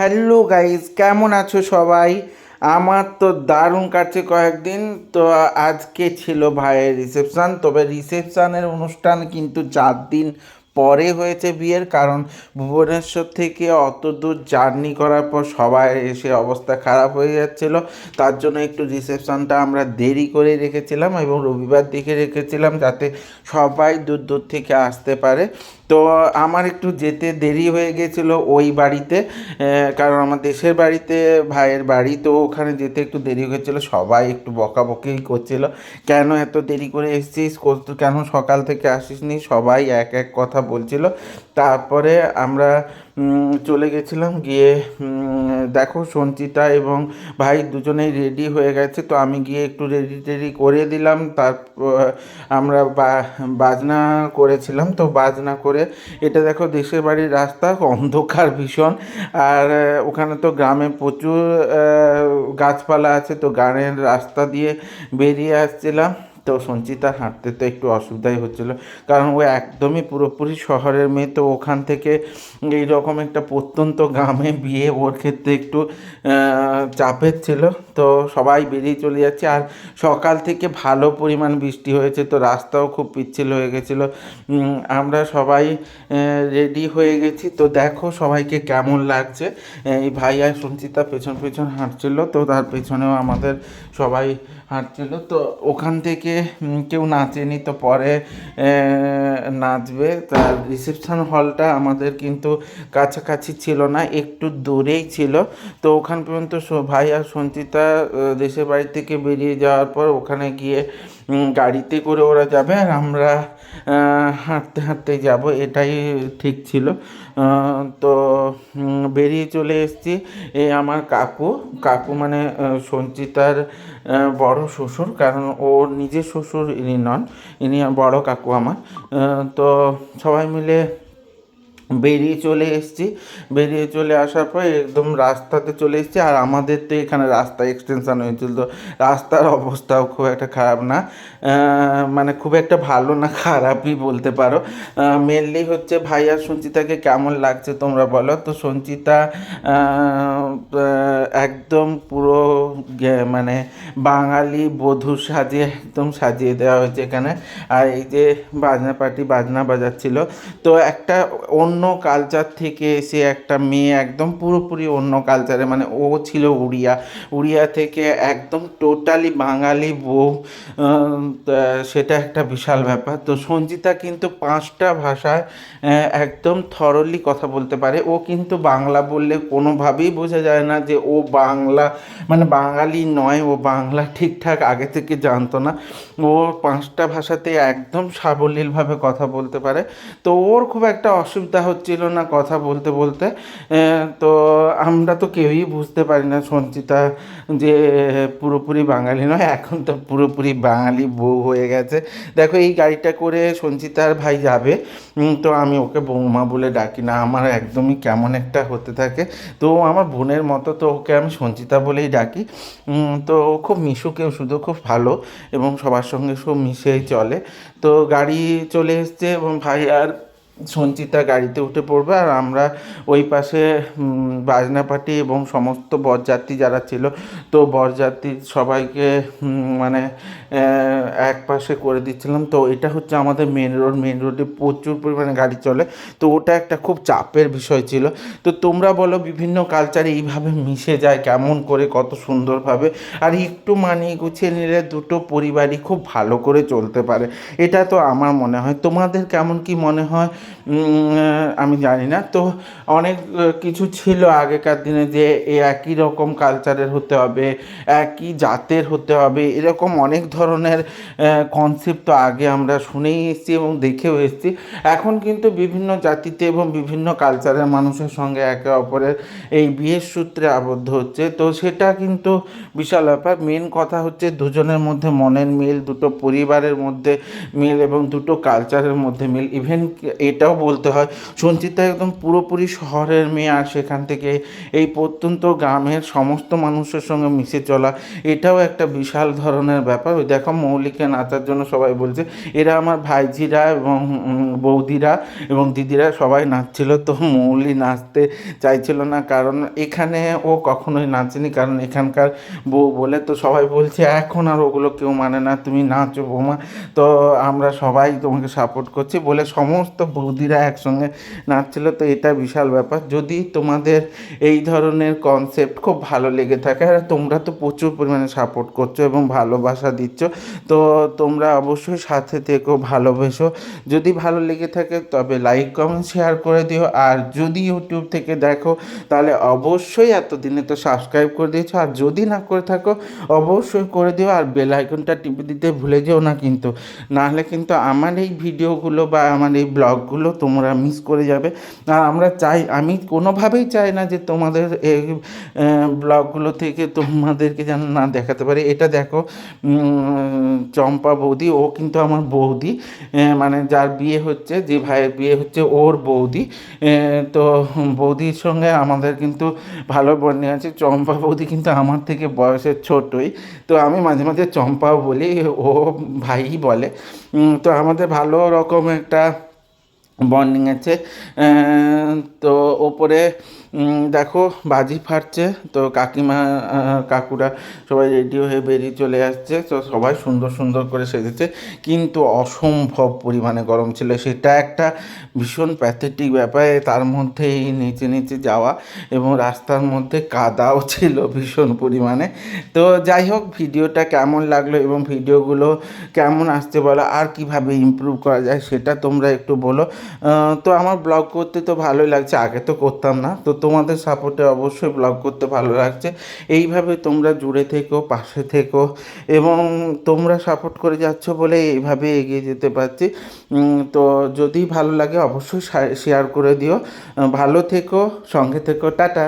Hello guys কেমন আছো সবাই? আমার তো দারুণ কাটছে কয়েকদিন। তো আজকে ছিল ভাইয়ের রিসেপশান তবে রিসেপশানের অনুষ্ঠান কিন্তু চার দিন পরে হয়েছে বিয়ের। কারণ ভুবনেশ্বর থেকে অত দূর জার্নি করার পর সবাই এসে অবস্থা খারাপ হয়ে যাচ্ছিল। তার জন্য একটু রিসেপশানটা আমরা দেরি করে রেখেছিলাম এবং রবিবার দিকে রেখেছিলাম যাতে সবাই দূর দূর থেকে আসতে পারে। তো আমার একটু যেতে দেরি হয়ে গেছিল ওই বাড়িতে কারণ আমার দেশের বাড়িতে ভাইয়ের বাড়ি, তো ওখানে যেতে একটু দেরি হয়েছিল, সবাই একটু বকাবকি করছিল। কেন এত দেরি করে এসেছিস? কেন সকাল থেকে আসিস নি সবাই এক এক কথা বলছিল। তারপরে আমরা চলে গেছিলাম, গিয়ে দেখো সঞ্চিতা এবং ভাই দুজনেই রেডি হয়ে গেছে, তো আমি গিয়ে একটু রেডি টেডি করে দিলাম, তারপর আমরা বাজনা করেছিলাম, তো বাজনা করে, এটা দেখো দেশের বাড়ির রাস্তা, অন্ধকার ভীষণ, আর ওখানে তো গ্রামে প্রচুর গাছপালা আছে, তো গানের রাস্তা দিয়ে বেরিয়ে আসছিলাম তো সঞ্চিতা হাঁটতে তো একটু অসুবিধাই হচ্ছিল। কারণ ও একদমই পুরোপুরি শহরের মেয়ে, তো ওখান থেকে এই রকম একটা প্রত্যন্ত গ্রামে বিয়ে ওর ক্ষেত্রে একটু চাপের ছিল। তো সবাই বেরিয়ে চলে যাচ্ছে। আর সকাল থেকে ভালো পরিমাণ বৃষ্টি হয়েছে, তো রাস্তাও খুব পিচ্ছিল হয়ে গেছিল। আমরা সবাই রেডি হয়ে গেছি। তো দেখো সবাইকে কেমন লাগছে। এই ভাই আর সঞ্চিতা পেছন পেছন হাঁটছিল, তো তার পেছনেও আমাদের সবাই হাঁটছিল। তো ওখান থেকে কেউ নাচেনি তো পরে নাচবে। তার রিসেপশন হলটা আমাদের কিন্তু কাছাকাছি ছিল না, একটু দূরেই ছিল। তো ওখান পর্যন্ত ভাই আর সঞ্চিতা দেশের বাড়ি থেকে বেরিয়ে যাওয়ার পর ওখানে গিয়ে গাড়িতে করে ওরা যাবে। আর আমরা হাঁটতে হাঁটতে যাব, এটাই ঠিক ছিল। তো বেরিয়ে চলে এসেছি এই আমার কাকু। কাকু মানে সঞ্চিতার বড় শ্বশুর, কারণ ওর নিজের শ্বশুর ইনি নন, ইনি বড় কাকু আমার। তো সবাই মিলে বেরিয়ে চলে এসেছি। বেরিয়ে চলে আসার পর একদম রাস্তাতে চলে এসেছি। আর আমাদের তো এখানে রাস্তা এক্সটেনশান হয়েছিল। তো রাস্তার অবস্থাও খুব একটা খারাপ না। মানে খুব একটা ভালো না, খারাপই বলতে পারো। মেনলি হচ্ছে ভাই আর সঞ্চিতাকে কেমন লাগছে তোমরা বলো। তো সঞ্চিতা একদম পুরো মানে বাঙালি বধূ সাজিয়ে, একদম সাজিয়ে দেওয়া হয়েছে এখানে। আর এই যে বাজনা পার্টি, বাজনা বাজাচ্ছিল। তো একটা অন্য কালচার থেকে এসে একটা মেয়ে একদম পুরোপুরি অন্য কালচারে মানে ও ছিল উড়িয়া। উড়িয়া থেকে একদম টোটালি বাঙালি বউ সেটা একটা বিশাল ব্যাপার। তো সঞ্জিতা কিন্তু পাঁচটা ভাষায় একদম থরলি কথা বলতে পারে। ও কিন্তু বাংলা বললে কোনোভাবেই বোঝা যায় না যে ও বাংলা মানে বাঙালি নয়, ও বাংলা ঠিকঠাক আগে থেকে জানতো না। ও পাঁচটা ভাষাতে একদম সাবলীলভাবে কথা বলতে পারে। তো ওর খুব একটা অসুবিধা হচ্ছিল না কথা বলতে বলতে তো আমরা তো কেউই বুঝতে পারি না সঞ্চিতা যে পুরোপুরি বাঙালি নয়, এখন তো পুরোপুরি বাঙালি বউ হয়ে গেছে। দেখো, এই গাড়িটা করে সঞ্চিতার ভাই যাবে তো আমি ওকে বৌমা বলে ডাকি না, আমার একদমই কেমন একটা হতে থাকে। তো আমার বোনের মতো তো ওকে আমি সঞ্চিতা বলেই ডাকি তো ও খুব মিশুকেও শুধু, খুব ভালো এবং সবার সঙ্গে সব মিশেই চলে। তো গাড়ি চলে এসছে এবং ভাই আর সঞ্চিতা গাড়িতে উঠে পড়বে আর আমরা ওই পাশে উম, বাজনা পার্টি এবং সমস্ত বরযাত্রী যারা ছিল তো বরযাত্রী সবাইকে মানে এক পাশে করে দিচ্ছিলাম। তো এটা হচ্ছে আমাদের মেন রোড মেন রোডে প্রচুর পরিমাণে গাড়ি চলে। তো ওটা একটা খুব চাপের বিষয় ছিল। তো তোমরা বলো বিভিন্ন কালচারে এইভাবে মিশে যায় কেমন করে কত সুন্দরভাবে আর একটু মানিয়ে গুছিয়ে নিলে দুটো পরিবারই খুব ভালো করে চলতে পারে। এটা তো আমার মনে হয়। তোমাদের কেমন কি মনে হয়? আমি জানি না। তো অনেক কিছু ছিল আগেকার দিনে যে একই রকম কালচারের হতে হবে একই জাতের হতে হবে, এরকম অনেক ধরনের কনসেপ্ট তো আগে আমরা শুনেই এসেছি এবং দেখেও এসেছি। এখন কিন্তু বিভিন্ন জাতিতে এবং বিভিন্ন কালচারের মানুষের সঙ্গে একে অপরের এই বিয়ের সূত্রে আবদ্ধ হচ্ছে। তো সেটা কিন্তু বিশাল ব্যাপার। মেন কথা হচ্ছে দুজনের মধ্যে মনের মিল, দুটো পরিবারের মধ্যে মিল এবং দুটো কালচারের মধ্যে মিল। ইভেন এটা এটাও বলতে হয়। সঞ্চিতা একদম পুরোপুরি শহরের মেয়ে আর সেখান থেকে এই প্রত্যন্ত গ্রামের সমস্ত মানুষের সঙ্গে মিশে চলা, এটাও একটা বিশাল ধরনের ব্যাপার। ওই দেখো মৌলিকে নাচার জন্য সবাই বলছে, এরা আমার ভাইঝিরা এবং বৌদিরা এবং দিদিরা সবাই নাচছিল। তো মৌলি নাচতে চাইছিল না কারণ এখানে ও কখনোই নাচেনি, কারণ এখানকার বউ বলে, তো সবাই বলছে, এখন আর ওগুলো কেউ মানে না, তুমি নাচো বৌমা। তো আমরা সবাই তোমাকে সাপোর্ট করছি বলে সমস্ত বৌদিরা একসঙ্গে নাচছিল, তো এটা বিশাল ব্যাপার। যদি তোমাদের এই ধরনের কনসেপ্ট খুব ভালো লেগে থাকে, আর তোমরা তো প্রচুর পরিমাণে সাপোর্ট করছ এবং ভালোবাসা দিচ্ছ, তো তোমরা অবশ্যই সাথে থেকো, ভালোবেসো। যদি ভালো লেগে থাকে, তবে লাইক কমেন্ট শেয়ার করে দিও। আর যদি ইউটিউব থেকে দেখো, তাহলে অবশ্যই এতদিনে তো সাবস্ক্রাইব করে দিয়েছ। আর যদি না করে থাকো, অবশ্যই করে দিও। আর বেল আইকনটা টিপে দিতে ভুলে যেও না কিন্তু। নাহলে কিন্তু আমার এই ভিডিওগুলো বা আমার এই ব্লগগুলো তোমরা মিস করে যাবে। আর আমরা চাই, আমি কোনোভাবেই চাই না যে তোমাদের এই ব্লগগুলো থেকে তোমাদেরকে যেন না দেখাতে পারি। এটা দেখো চম্পা বৌদি, ও কিন্তু আমার বৌদি মানে যার বিয়ে হচ্ছে, যে ভাইয়ের বিয়ে হচ্ছে ওর বৌদি। তো বৌদির সঙ্গে আমাদের কিন্তু ভালো বন্ডিং আছে। চম্পা বৌদি কিন্তু আমার থেকে বয়সের ছোটই। তো আমি মাঝে মাঝে চম্পাও বলি, ও ভাই বলে। তো আমাদের ভালো রকম একটা বন্ডিং আছে। তো ওপরে দেখো, বাজি ফাটছে, তো কাকিমা কাকুরা সবাই রেডি হয়ে বেরিয়ে চলে আসছে, তো সবাই সুন্দর সুন্দর করে সেজেছে। কিন্তু অসম্ভব পরিমাণে গরম ছিল, সেটা একটা ভীষণ প্যাথেটিক ব্যাপার, তার মধ্যে এই নিচে নিচে যাওয়া এবং রাস্তার মধ্যে কাদাও ছিল ভীষণ পরিমাণে। তো যাই হোক, ভিডিওটা কেমন লাগল এবং ভিডিওগুলো কেমন আসছে বলো, আর কীভাবে ইমপ্রুভ করা যায় সেটা তোমরা একটু বলো। তো আমার ব্লগ করতে তো ভালোই লাগছে, আগে তো করতাম না, তো তোমাদের সাপোর্টে অবশ্যই ব্লগ করতে ভালো লাগছে। এইভাবে তোমরা জুড়ে থেকো, পাশে থেকো এবং তোমরা সাপোর্ট করে যাচ্ছ বলে এইভাবে এগিয়ে যেতে পারছি। তো যদি ভালো লাগে অবশ্যই শেয়ার করে দিও। ভালো থেকো, সঙ্গে থেকো, টাটা।